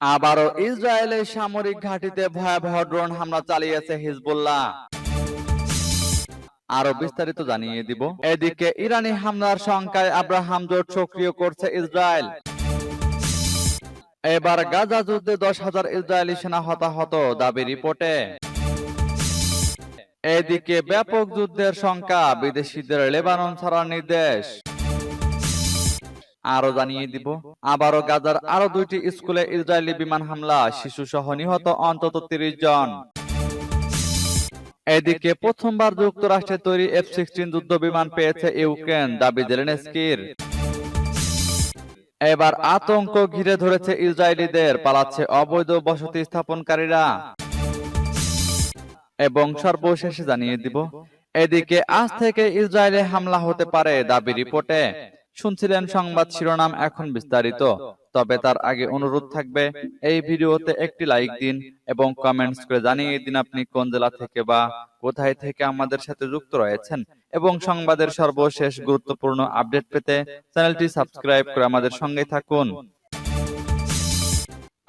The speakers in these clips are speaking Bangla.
আবারও ইসরায়েলের সামরিক ঘাঁটিতে ভয়াবহ ড্রোন হামলা চালিয়েছে হিজবুল্লাহ। আরও বিস্তারিত জানিয়ে দিব। এদিকে ইরানি হামলার শঙ্কায় আব্রাহাম জোট সক্রিয় করছে ইসরায়েল। এবার গাজা যুদ্ধে দশ হাজার ইসরায়েলি সেনা হতাহত, দাবি রিপোর্টে। এদিকে ব্যাপক যুদ্ধের সংখ্যা বিদেশিদের লেবানন ছাড়ার নির্দেশ। আরও জানিয়ে দিব। আবারও গাজার আরও দুইটি স্কুলে ইসরায়েলি বিমান হামলা শিশু সহ নিহত অন্তত তিরিশ জন। এদিকে প্রথমবার যুক্তরাষ্ট্রে তৈরি এফ সিক্সটিন যুদ্ধ বিমান পেয়েছে ইউক্রেন, দাবি জেলেনস্কির এবার আতঙ্ক ঘিরে ধরেছে ইসরায়েলিদের, পালাচ্ছে অবৈধ বসতি স্থাপনকারীরা। এবং সর্বশেষে জানিয়ে দিব, এদিকে আজ থেকে ইসরায়েলে হামলা হতে পারে, দাবি রিপোর্টে। শুনছিলেন সংবাদ শিরোনাম এখন বিস্তারিত। তবে তার আগে অনুরোধ থাকবে, এই ভিডিওতে একটি লাইক দিন এবং কমেন্টস করে জানিয়ে দিন আপনি কোন জেলা থেকে বা কোথায় থেকে আমাদের সাথে যুক্ত রয়েছেন। এবং সংবাদের সর্বশেষ গুরুত্বপূর্ণ আপডেট পেতে চ্যানেলটি সাবস্ক্রাইব করে আমাদের সঙ্গে থাকুন।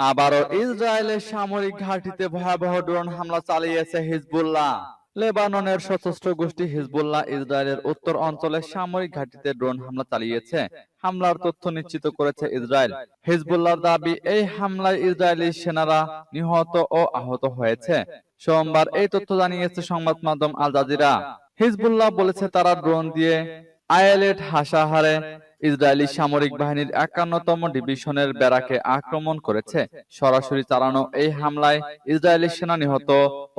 আবারও ইসরায়েলের সামরিক ঘাঁটিতে ভয়াবহ ড্রোন হামলা চালিয়েছে হিজবুল্লাহ। লেবাননের সশস্ত্র গোষ্ঠী হিজবুল্লাহ ইসরায়েলের উত্তর অঞ্চলে সামরিক ঘাঁটিতে ড্রোন হামলা চালিয়েছে। হামলার তথ্য নিশ্চিত করেছে ইসরায়েল। হিজবুল্লাহর দাবি, এই হামলায় ইসরায়েলি সেনারা নিহত ও আহত হয়েছে। সোমবার এই তথ্য জানিয়েছে সংবাদ মাধ্যম আল জাজিরা। হিজবুল্লাহ বলেছে তারা ড্রোন দিয়ে আয়ালেট হাসাহারে ইসরায়েলি সামরিক বাহিনীর একান্নতম ডিভিশনের ব্যারাকে আক্রমণ করেছে। সরাসরি চালানো এই হামলায় ইসরায়েলি সেনা নিহত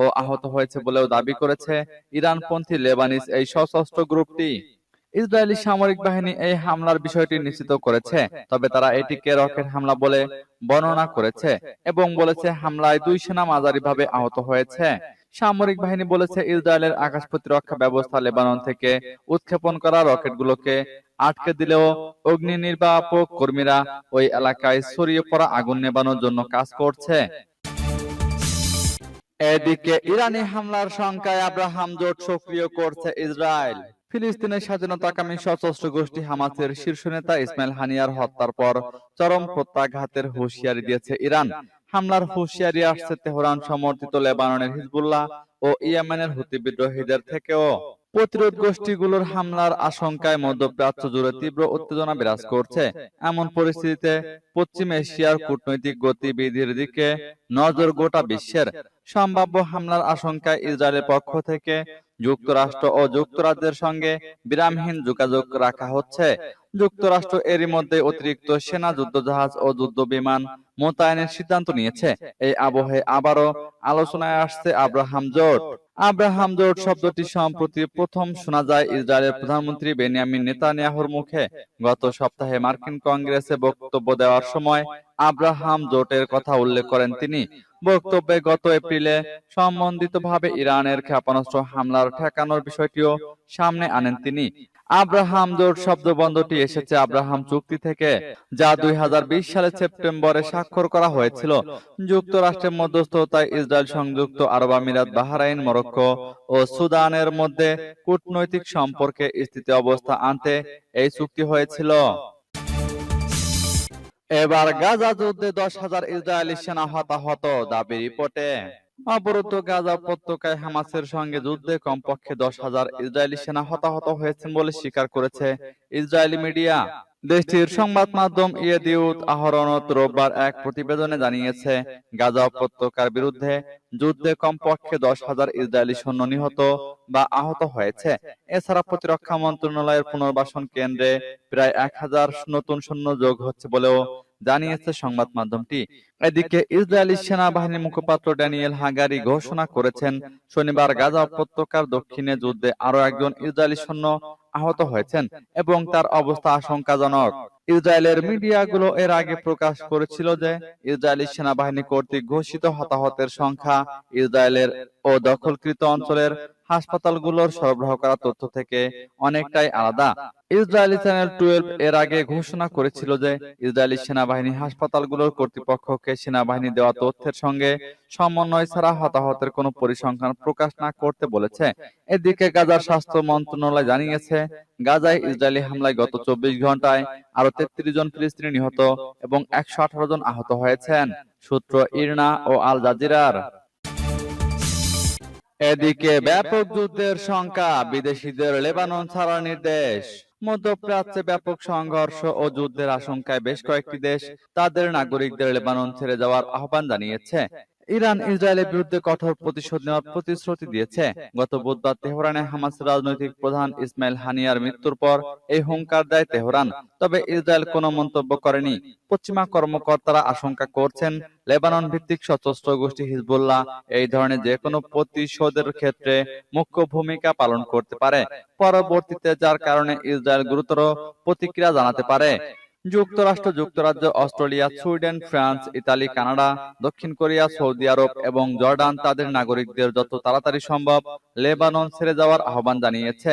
ও আহত হয়েছে বলেও দাবি করেছে ইরানপন্থী লেবানিস এই সশস্ত্র গ্রুপটি। ইসরায়েলি সামরিক বাহিনী এই হামলার বিষয়টি নিশ্চিত করেছে তবে তারা এটিকে রকেট হামলা বলে বর্ণনা করেছে এবং বলেছে হামলায় দুই সেনা মাঝারিভাবে আহত হয়েছে। সামরিক বাহিনী বলেছে ইসরায়েলের আকাশ প্রতিরক্ষা ব্যবস্থা লেবানন থেকে উৎক্ষেপণ করা রকেটগুলোকে আটকে দিলেও অগ্নি নির্বাপক কর্মীরা ওই এলাকায় ছড়িয়ে পড়া আগুন নেবানোর জন্য কাজ করছে। এদিকে ইরানি হামলার সংখ্যায় আব্রাহাম জোট সক্রিয় করছে ইসরায়েল। ফিলিস্তিনের স্বাধীনতাকামী সশস্ত্র গোষ্ঠী হামাসের শীর্ষ নেতা ইসমাইল হানিয়ার হত্যার পর চরম প্রত্যাঘাতের হুঁশিয়ারি দিয়েছে ইরান। হামলার হুঁশিয়ারি আসছে তেহরান সমর্থিত লেবাননের হিজবুল্লাহ ও ইয়েমেনের হুতি বিদ্রোহীদের থেকেও। প্রতিরোধ গোষ্ঠীগুলোর হামলার আশঙ্কায় মধ্যপ্রাচ্য জুড়ে তীব্র উত্তেজনা বিরাজ করছে। এমন পরিস্থিতিতে পশ্চিম এশিয়ার কূটনৈতিক গতিবিধির দিকে নজর গোটা বিশ্বের। সম্ভাব্য হামলার আশঙ্কায় ইসরায়েলের পক্ষ থেকে যুক্তরাষ্ট্র ও যুক্তরাজ্যের সঙ্গে বিরামহীন যোগাযোগ রাখা হচ্ছে। যুক্তরাষ্ট্র এরই মধ্যে অতিরিক্ত সেনা, যুদ্ধজাহাজ ও যুদ্ধ বিমান মোতায়েনের সিদ্ধান্ত নিয়েছে। এই আবহে আবারও আলোচনায় আসছে আব্রাহাম জোট। আব্রাহাম জোট শব্দটি সম্প্রতি প্রথম শোনা যায় ইসরায়েলের প্রধানমন্ত্রী বেনিয়ামিন নেতানিয়াহুর মুখে গত সপ্তাহে মার্কিন কংগ্রেসে বক্তব্য দেওয়ার সময় আব্রাহাম জোটের কথা উল্লেখ করেন তিনি। বক্তব্যে গত এপ্রিলে সম্বন্ধিতভাবে ইরানের ক্ষেপণাস্ত্র হামলার ঠেকানোর বিষয়টিও সামনে আনেন তিনি। আব্রাহাম জোট শব্দবন্ধটি এসেছে আব্রাহাম চুক্তি থেকে যা দুই সালের সেপ্টেম্বরে স্বাক্ষর করা হয়েছিল। যুক্তরাষ্ট্রের মধ্যস্থতায় ইসরায়েল সংযুক্ত আরব আমিরাত বাহরাইন মরক্কো ও সুদানের মধ্যে কূটনৈতিক সম্পর্কে স্থিতি অবস্থা আনতে এই চুক্তি হয়েছিল। এবার গাজা যুদ্ধে দশ হাজার ইসরায়েলি সেনা হতাহত দাবি রিপোর্টে। অবরুদ্ধ গাজা উপত্যকায় হামাসের সঙ্গে যুদ্ধে কমপক্ষে দশ হাজার ইসরায়েলি সেনা হতাহত হয়েছেন বলে স্বীকার করেছে ইসরায়েলি মিডিয়া। দেশটির সংবাদ মাধ্যম ইয়েদিউত আহরণত রোববার এক প্রতিবেদনে জানিয়েছে গাজা উপত্যকার বিরুদ্ধে যুদ্ধে কমপক্ষে দশ হাজার ইসরায়েলি সৈন্য নিহত বা আহত হয়েছে। এছাড়া প্রতিরক্ষা মন্ত্রণালয়ের পুনর্বাসন কেন্দ্রে প্রায় এক হাজার নতুন সৈন্য যোগ হচ্ছে বলেও জানিয়েছে সংবাদ মাধ্যমটি। এদিকে ইসরায়েলি সেনাবাহিনীর মুখপাত্র ড্যানিয়েল হাঙ্গারি ঘোষণা করেছেন, শনিবার গাজা উপত্যকার দক্ষিণে যুদ্ধে আরও একজন ইসরায়েলি সৈন্য আহত হয়েছেন এবং তার অবস্থা আশঙ্কাজনক। ইসরায়েলের মিডিয়াগুলো এর আগে প্রকাশ করেছিল যে ইসরায়েলি সেনাবাহিনী কর্তৃক ঘোষিত হতাহতের সংখ্যা ইসরায়েলের ও দখলকৃত অঞ্চলের হাসপাতালগুলোর সরবরাহ করা তথ্য থেকে অনেকটাই আলাদা। ইসরায়েলি চ্যানেল টুয়েলভ এর আগে ঘোষণা করেছিল যে ইসরায়েলি সেনাবাহিনী হাসপাতালগুলোর কর্তৃপক্ষকে সেনাবাহিনী দেওয়া তথ্যের সঙ্গে সমন্বয় ছাড়া হতাহতের কোনো পরিসংখ্যান প্রকাশ না করতে বলেছে। এদিকে গাজার স্বাস্থ্য মন্ত্রণালয় জানিয়েছে গাজায় ইসরায়েলি হামলায় গত চব্বিশ ঘন্টায় আরও তেত্রিশ জন ফিলিস্তিনি নিহত এবং একশো আঠারো জন আহত হয়েছেন সূত্র ইরনা ও আল জাজিরার। এদিকে ব্যাপক যুদ্ধের সংখ্যা বিদেশিদের লেবানন ছাড়ার নির্দেশ। মধ্যপ্রাচ্যে ব্যাপক সংঘর্ষ ও যুদ্ধের আশঙ্কায় বেশ কয়েকটি দেশ তাদের নাগরিকদের লেবানন ছেড়ে যাওয়ার আহ্বান জানিয়েছে। ইরান ইসরায়েলের বিরুদ্ধে কঠোর প্রতিশোধ নেওয়ার প্রতিশ্রুতি দিয়েছে। গত বুধবার তেহরানে হামাস রাজনৈতিক প্রধান ইসমাইল হানিয়ার মৃত্যুর পর এই হুঙ্কার দেয় তেহরান। তবে ইসরায়েল কোনো মন্তব্য করেনি। পশ্চিমা কর্মকর্তারা আশঙ্কা করছেন লেবানন ভিত্তিক সশস্ত্র গোষ্ঠী হিজবুল্লাহ এই ধরনের যে কোনো প্রতিশোধের ক্ষেত্রে মুখ্য ভূমিকা পালন করতে পারে। পরবর্তীতে যার কারণে ইসরায়েল গুরুতর প্রতিক্রিয়া জানাতে পারে। যুক্তরাষ্ট্র, যুক্তরাজ্য, Australia, Sweden, France, Italy, Canada, দক্ষিণ কোরিয়া, সৌদি আরব এবং জর্ডান তাদের নাগরিকদের যত তাড়াতাড়ি সম্ভব লেবানন ছেড়ে যাওয়ার আহ্বান জানিয়েছে।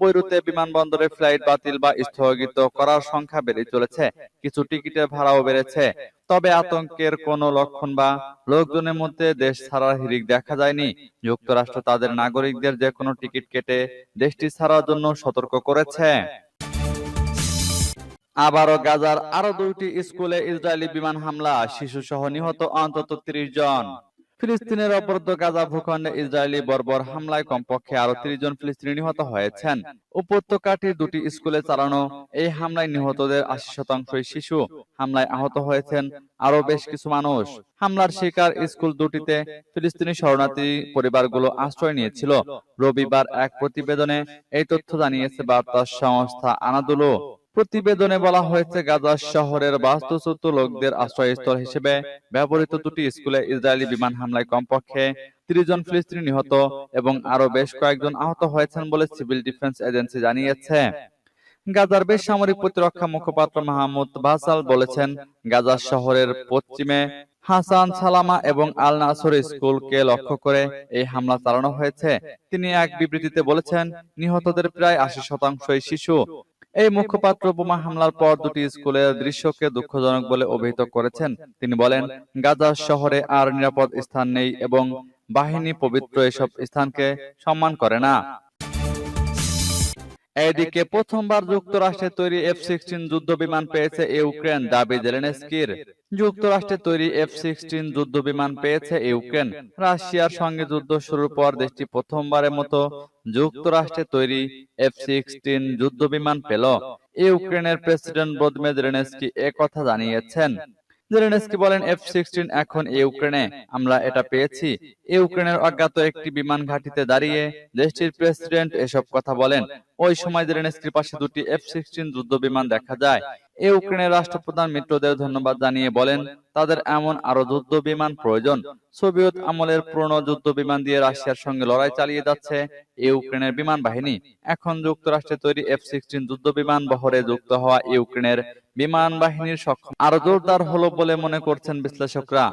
বৈরুতে বিমানবন্দরে ফ্লাইট বাতিল বা স্থগিত করার সংখ্যা বেড়ে চলেছে, কিছু টিকিটের ভাড়াও বেড়েছে। তবে আতঙ্কের কোনো লক্ষণ বা লোকজনের মধ্যে দেশ ছাড়ার হিড়িক দেখা যায়নি। যুক্তরাষ্ট্র তাদের নাগরিকদের যে কোনো টিকিট কেটে দেশটি ছাড়ার জন্য সতর্ক করেছে। আবারও গাজার আরও দুইটি স্কুলে ইসরায়েলি বিমান হামলা শিশু সহ নিহত অন্তত ত্রিশ জন। ফিলিস্তিনের অবরুদ্ধ গাজা ভূখণ্ডে ইসরায়েলি বর্বর হামলায় কমপক্ষে আরও ত্রিশ জন ফিলিস্তিনি নিহত হয়েছেন। উপত্যকাটির দুটি স্কুলে চালানো এই হামলায় নিহতদের আশি শতাংশই শিশু। হামলায় আহত হয়েছেন আরও বেশ কিছু মানুষ। হামলার শিকার স্কুল দুটিতে ফিলিস্তিনি শরণার্থী পরিবারগুলো আশ্রয় নিয়েছিল। রবিবার এক প্রতিবেদনে এই তথ্য জানিয়েছে বার্তা সংস্থা আনাদুলো। প্রতিবেদনে বলা হয়েছে, গাজা শহরের বাস্তুচ্যুত লোকদের আশ্রয়স্থল হিসেবে ব্যবহৃত দুটি স্কুলে ইসরায়েলি বিমান হামলায় কমপক্ষে ত্রিশ জন ফিলিস্তিনি নিহত এবং আরও বেশ কয়েকজন আহত হয়েছেন বলে সিভিল ডিফেন্স এজেন্সি জানিয়েছে। গাজার বেসামরিক প্রতিরক্ষা মুখপাত্র মাহমুদ বাসাল বলেছেন, গাজা শহরের পশ্চিমে হাসান সালামা এবং আল নাসর স্কুলকে লক্ষ্য করে এই হামলা চালানো হয়েছে। তিনি এক বিবৃতিতে বলেছেন, নিহতদের প্রায় আশি শতাংশই শিশু। এই মুখপাত্র বোমা হামলার পর দুটি স্কুলের দৃশ্যকে দুঃখজনক বলে অভিহিত করেছেন। তিনি বলেন, গাজা শহরে আর নিরাপদ স্থান নেই এবং বাহিনী পবিত্র এসব স্থানকে সম্মান করে না। এদিকে প্রথমবার যুক্তরাষ্ট্রের তৈরি এফ সিক্সটিন যুদ্ধ বিমান পেয়েছে ইউক্রেন, দাবি জেলেনস্কির যুক্তরাষ্ট্রের তৈরি এফ সিক্সটিন যুদ্ধ বিমান পেয়েছে ইউক্রেন। রাশিয়ার সঙ্গে যুদ্ধ শুরুর পর দেশটি প্রথমবারের মতো যুক্তরাষ্ট্রের তৈরি এফ সিক্সটিন যুদ্ধ বিমান পেল। ইউক্রেনের প্রেসিডেন্ট ভ্লাদিমির জেলেনস্কি কথা জানিয়েছেন। জেলেনস্কি বলেন এফ সিক্সটিন এখন ইউক্রেনে। আমরা এটা পেয়েছি। ইউক্রেনের অজ্ঞাত একটি বিমান ঘাঁটিতে দাঁড়িয়ে দেশটির প্রেসিডেন্ট এসব কথা বলেন। ওই সময় জেলেনস্কির পাশে দুটি এফ সিক্সটিন যুদ্ধ বিমান দেখা যায়। ইউক্রেনের রাষ্ট্রপ্রধান মিত্রদের ধন্যবাদ জানিয়ে বলেন, তাদের এমন আরও যুদ্ধ বিমান প্রয়োজন। সোভিয়েত আমলের পুরনো যুদ্ধ বিমান দিয়ে রাশিয়ার সঙ্গে লড়াই চালিয়ে যাচ্ছে ইউক্রেনের বিমান বাহিনী। এখন যুক্তরাষ্ট্রের তৈরি এফ সিক্সটিন যুদ্ধ বিমান বহরে যুক্ত হওয়া ইউক্রেনের বিমান বাহিনীর সক্ষম আরও জোরদার হলো বলে মনে করছেন বিশ্লেষকরা।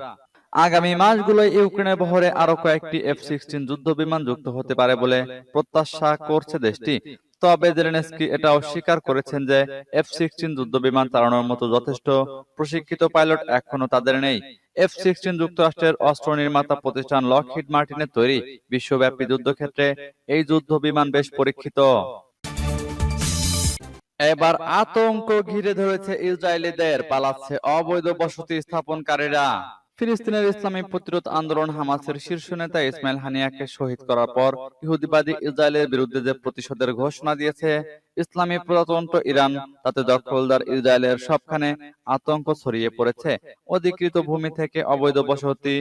আগামী মাসগুলোয় ইউক্রেনের বহরে আরও কয়েকটি এফ সিক্সটিন যুদ্ধ বিমান যুক্ত হতে পারে বলে প্রত্যাশা করছে দেশটি। তবে জেলেনস্কি এটা অস্বীকার করেছেন যে এফ সিক্সটিন চালানোর মতো যথেষ্ট প্রশিক্ষিত পাইলট এখনও তাদের নেই। এফ সিক্সটিন যুক্তরাষ্ট্রের অস্ত্র নির্মাতা প্রতিষ্ঠান লকহিড মার্টিনের তৈরি বিশ্বব্যাপী যুদ্ধক্ষেত্রে এই যুদ্ধ বিমান বেশ পরীক্ষিত। এবার আতঙ্ক ঘিরে ধরেছে ইসরায়েলিদের, পালাচ্ছে অবৈধ বসতি স্থাপনকারীরা। ফিলিস্তিনের ইসলামী প্রতিরোধ আন্দোলন হামাসের শীর্ষ নেতা ইসমাইল হানিয়াকে শহীদ করার পর ইহুদিবাদী ইসরায়েলের বিরুদ্ধে যে প্রতিশোধের ঘোষণা দিয়েছে ইসলামী প্রজাতন্ত্র ইরান তাতে দখলদার ইসরায়েলের সবখানে আতঙ্ক ছড়িয়ে পড়েছে। অধিকৃত ভূমি থেকে অবৈধ বসতি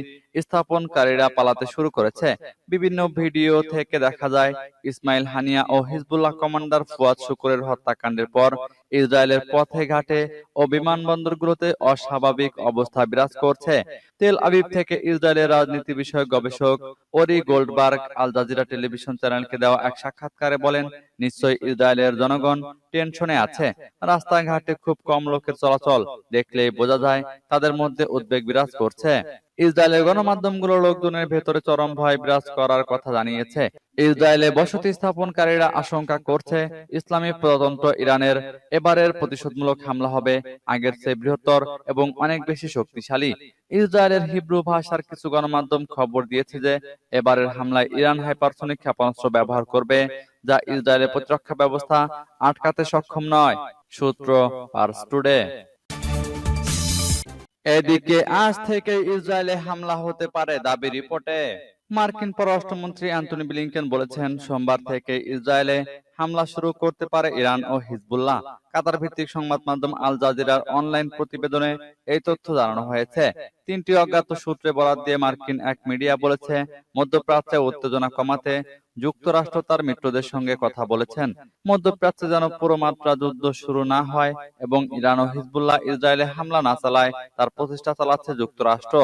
স্থাপনকারীরা পালাতে শুরু করেছে। বিভিন্ন ভিডিও থেকে দেখা যায় ইসমাইল হানিয়া ও হিজবুল্লাহ কমান্ডার ফুয়াদ শুকুরের হত্যাকাণ্ডের পর ইসরায়েলের পথে ঘাটে ও বিমানবন্দরগুলোতে অস্বাভাবিক অবস্থা বিরাজ করছে। তেল আবিব থেকে ইসরায়েলের রাজনীতি বিষয়ক গবেষক ওরি গোল্ডবার্গ আল জাজিরা টেলিভিশন চ্যানেলকে দেওয়া এক সাক্ষাৎকারে বলেন নিশ্চয়ই ইসরায়েলের জনগণ টেনশনে আছে। রাস্তাঘাটে খুব কম লোকের চলাচল দেখলেই বোঝা যায় তাদের মধ্যে উদ্বেগ বিরাজ করছে। ইসরায়েলের গণমাধ্যমগুলো লোকজনের ভেতরে চরম ভয় বিরাজ করার কথা জানিয়েছে। ইসরায়েলে বসতি স্থাপনকারীরা আশঙ্কা করছে ইসলামী প্রজাতন্ত্র ইরানের এবারের প্রতিশোধমূলক হামলা হবে আগের চেয়ে বৃহত্তর এবং অনেক বেশি শক্তিশালী। ইসরায়েলের হিব্রু ভাষার কিছু গণমাধ্যম খবর দিয়েছে যে, এবারের হামলায় ইরান হাইপারসনিক ক্ষেপণাস্ত্র ব্যবহার করবে যা ইসরায়েলের প্রতিরক্ষা ব্যবস্থা আটকাতে সক্ষম নয়, সূত্র পার্স টুডে এদিকে আজ থেকে ইসরায়েলে হামলা হতে পারে দাবি রিপোর্টে। মার্কিন পররাষ্ট্রমন্ত্রী অ্যান্টনি ব্লিংকেন বলেছেন, সোমবার থেকে ইসরায়েলে হামলা শুরু করতে পারে ইরান ও হিজবুল্লাহ। কাতার ভিত্তিক সংবাদ মাধ্যম আল জাজিরার অনলাইন প্রতিবেদনে এই তথ্য জানানো হয়েছে। তিনটি অজ্ঞাত সূত্রে বরাত দিয়ে মার্কিন এক মিডিয়া বলেছে, মধ্যপ্রাচ্যে উত্তেজনা কমাতে যুক্তরাষ্ট্র তার মিত্রদের সঙ্গে কথা বলেছেন। মধ্যপ্রাচ্যে যেন পুরো মাত্রা যুদ্ধ শুরু না হয় এবং ইরান ও হিজবুল্লাহ ইসরায়েলে হামলা না চালায়, তার প্রচেষ্টা চালাচ্ছে যুক্তরাষ্ট্র।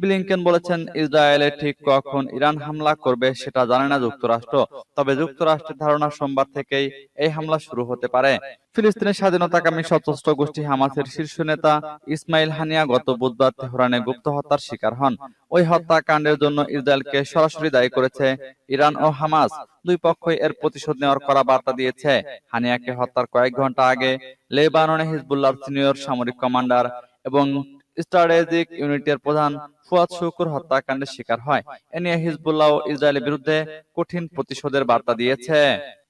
ব্লিংকেন বলেছেন ইসরায়েলে ঠিক কখন ইরান হামলা করবে সেটা জানে না যুক্তরাষ্ট্র। তবে যুক্তরাষ্ট্রের ধারণা সোমবার থেকেই এই হামলা শুরু হতে পারে। ফিলিস্তিনের স্বাধীনতাকামী সশস্ত্র গোষ্ঠী হামাসের শীর্ষ নেতা ইসমাইল হানিয়া গত বুধবার তেহরানে গুপ্ত হত্যার শিকার হন। ওই হত্যাকাণ্ডের জন্য ইসরায়েলকে সরাসরি দায়ী করেছে ইরান ও হামাস। দুই পক্ষই এর প্রতিশোধ নেওয়ার করা বার্তা দিয়েছে। হানিয়াকে হত্যার কয়েক ঘণ্টা আগে লেবাননে হিজবুল্লাহর সিনিয়র সামরিক কমান্ডার এবং স্ট্র্যাটেজিক ইউনিটের প্রধান ফুয়াদ শুকুর হত্যাকাণ্ডের শিকার হয়। এ নিয়ে হিজবুল্লাহ ও ইসরায়েলের বিরুদ্ধে কঠিন প্রতিশোধের বার্তা দিয়েছে।